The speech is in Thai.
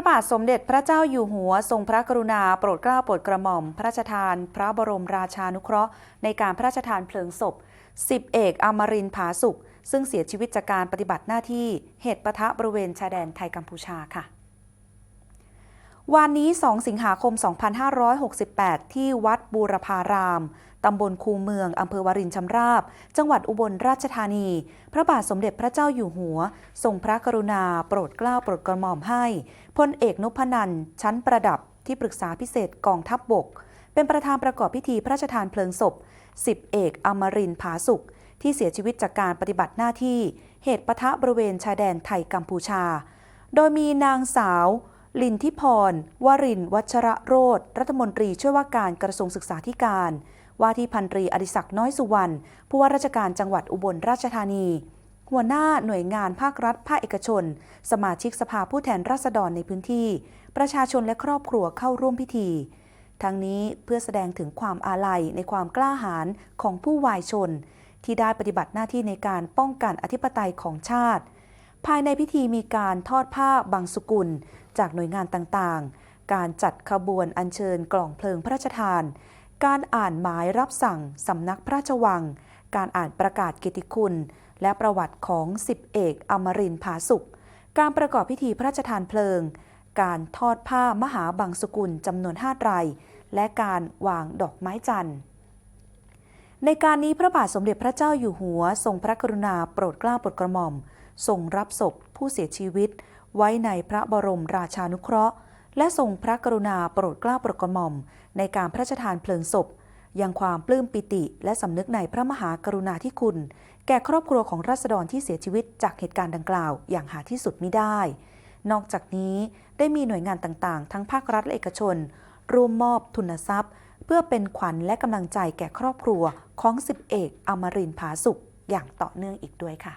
ระบาทสมเด็จพระเจ้าอยู่หัวทรงพระกรุณาโปรดเกล้าโปรดกระหม่อม พระราชทาน พระบรมราชานุเคราะห์ในการพระราชทานเพลิงศพสิบเอกอมรินผาสุข ซึ่งเสียชีวิตจากการปฏิบัติหน้าที่เหตุปะทะบริเวณชายแดนไทยกัมพูชาค่ะ วันนี้ 2 สิงหาคม 2568 ที่วัดบูรพาราม ตำบลคูเมือง อำเภอวารินชำราบ จังหวัดอุบลราชธานี พระบาทสมเด็จพระเจ้าอยู่หัว ทรงพระกรุณา โปรดเกล้าโปรดกระหม่อมให้พลเอกนพนันชั้นประดับที่ปรึกษาพิเศษกองทัพบบก เป็นประธานประกอบพิธีพระราชทานเพลิงศพ สิบเอกอมรินผาสุข ที่เสียชีวิตจากการปฏิบัติหน้าที่ เหตุปะทะบริเวณชายแดนไทยกัมพูชา โดยมีนางสาว ลินทิพร วรินทร์วัชระโรธรัฐมนตรีช่วยว่าการกระทรวงศึกษาธิการ ว่าที่พันตรีอดิศักดิ์น้อยสุวรรณ ผู้ว่าราชการจังหวัดอุบลราชธานี หัวหน้าหน่วยงานภาครัฐ ภาคเอกชน สมาชิกสภาผู้แทนราษฎรในพื้นที่ ประชาชนและครอบครัวเข้าร่วมพิธี ทั้งนี้เพื่อแสดงถึงความอาลัยในความกล้าหาญของผู้วายชน ที่ได้ปฏิบัติหน้าที่ในการป้องกันอธิปไตยของชาติ ภายในพิธีมีการทอดผ้าบางสุกุล จากหน่วยงานต่างๆ การจัดขบวนอัญเชิญกล่องเพลิงพระราชทาน การอ่านหมายรับสั่งสำนักพระราชวัง การอ่านประกาศกียรติคุณ และประวัติของสิบเอกอมรินทร์ผาสุข การประกอบพิธีพระราชทานเพลิง การทอดผ้ามหาบางสกุลจำนวนห้าไตรและการวางดอกไม้จันทร์ในการนี้พระบาทสมเด็จพระเจ้าอยู่หัว ทรงพระกรุณาโปรดเกล้าโปรดกระหม่อม ทรงรับศพผู้เสียชีวิต ไว้ในพระบรมราชานุเคราะห์ และทรงพระกรุณาโปรดเกล้าโปรดกระหม่อม ในการพระราชทานเพลิงศพ ยังความปลื้มปิติและสำนึกในพระมหากรุณาธิคุณ แก่ครอบครัวของราษฎรที่เสียชีวิตจากเหตุการณ์ดังกล่าว อย่างหาที่สุดมิได้ นอกจากนี้ได้มีหน่วยงานต่างๆ ทั้งภาครัฐและเอกชน ร่วมมอบทุนทรัพย์ เพื่อเป็นขวัญและกำลังใจแก่ครอบครัวของสิบเอกอมรินผาสุขอย่างต่อเนื่องอีกด้วยค่ะ